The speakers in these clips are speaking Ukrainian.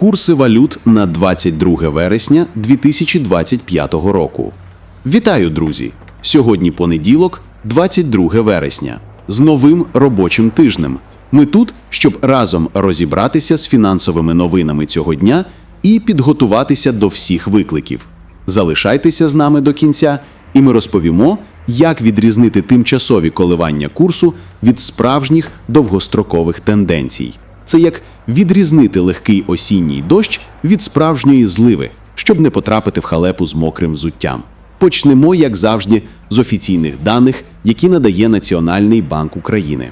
Курси валют на 22 вересня 2025 року. Вітаю, друзі! Сьогодні понеділок, 22 вересня, з новим робочим тижнем. Ми тут, щоб разом розібратися з фінансовими новинами цього дня і підготуватися до всіх викликів. Залишайтеся з нами до кінця, і ми розповімо, як відрізнити тимчасові коливання курсу від справжніх довгострокових тенденцій. Це як відрізнити легкий осінній дощ від справжньої зливи, щоб не потрапити в халепу з мокрим взуттям. Почнемо, як завжди, з офіційних даних, які надає Національний банк України.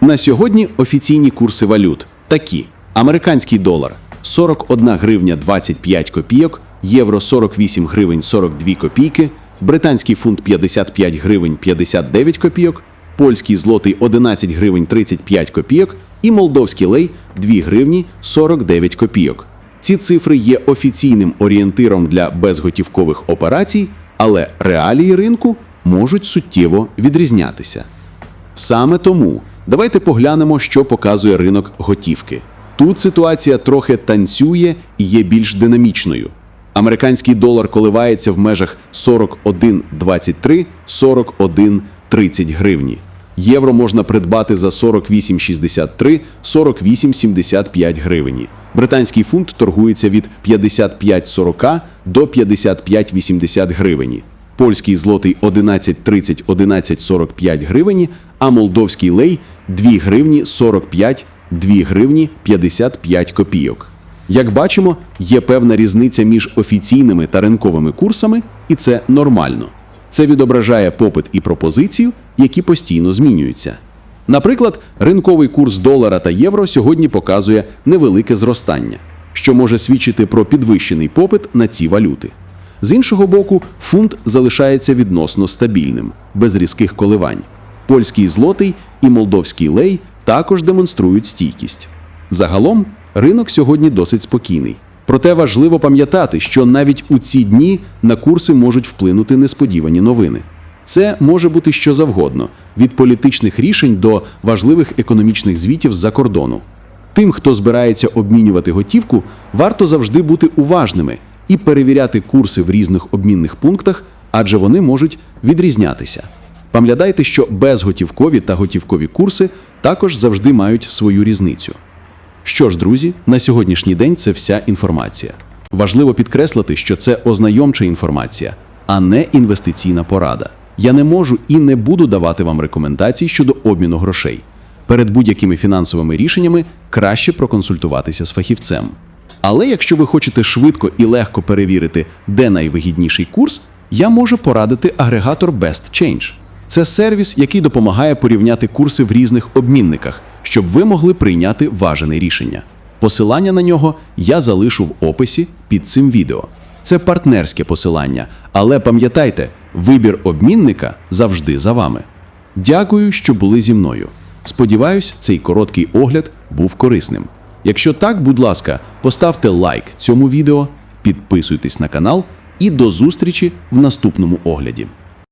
На сьогодні офіційні курси валют такі: американський долар 41 гривня 25 копійок, євро 48 гривень 42 копійки, британський фунт 55 гривень 59 копійок, польський злотий 11 гривень 35 копійок і молдовський лей 2 гривні 49 копійок. Ці цифри є офіційним орієнтиром для безготівкових операцій, але реалії ринку можуть суттєво відрізнятися. Саме тому давайте поглянемо, що показує ринок готівки. Тут ситуація трохи танцює і є більш динамічною. Американський долар коливається в межах 41,23 41,30 гривні. Євро можна придбати за 48,63 48,75 гривні. Британський фунт торгується від 55,40 до 55,80 гривні. Польський злотий 11,30 11,45 гривні, а молдовський лей 2 гривні 45 2 гривні 55 копійок. Як бачимо, є певна різниця між офіційними та ринковими курсами, і це нормально. Це відображає попит і пропозицію, які постійно змінюються. Наприклад, ринковий курс долара та євро сьогодні показує невелике зростання, що може свідчити про підвищений попит на ці валюти. З іншого боку, фунт залишається відносно стабільним, без різких коливань. Польський злотий і молдовський лей також демонструють стійкість. Загалом, ринок сьогодні досить спокійний. Проте важливо пам'ятати, що навіть у ці дні на курси можуть вплинути несподівані новини. Це може бути що завгодно від політичних рішень до важливих економічних звітів з-за кордону. Тим, хто збирається обмінювати готівку, варто завжди бути уважними і перевіряти курси в різних обмінних пунктах, адже вони можуть відрізнятися. Пам'ятайте, що безготівкові та готівкові курси також завжди мають свою різницю. Що ж, друзі, на сьогоднішній день це вся інформація. Важливо підкреслити, що це ознайомча інформація, а не інвестиційна порада. Я не можу і не буду давати вам рекомендацій щодо обміну грошей. Перед будь-якими фінансовими рішеннями краще проконсультуватися з фахівцем. Але якщо ви хочете швидко і легко перевірити, де найвигідніший курс, я можу порадити агрегатор Best Change. Це сервіс, який допомагає порівняти курси в різних обмінниках, щоб ви могли прийняти важене рішення. Посилання на нього я залишу в описі під цим відео. Це партнерське посилання, але пам'ятайте, вибір обмінника завжди за вами. Дякую, що були зі мною. Сподіваюсь, цей короткий огляд був корисним. Якщо так, будь ласка, поставте лайк цьому відео, підписуйтесь на канал і до зустрічі в наступному огляді.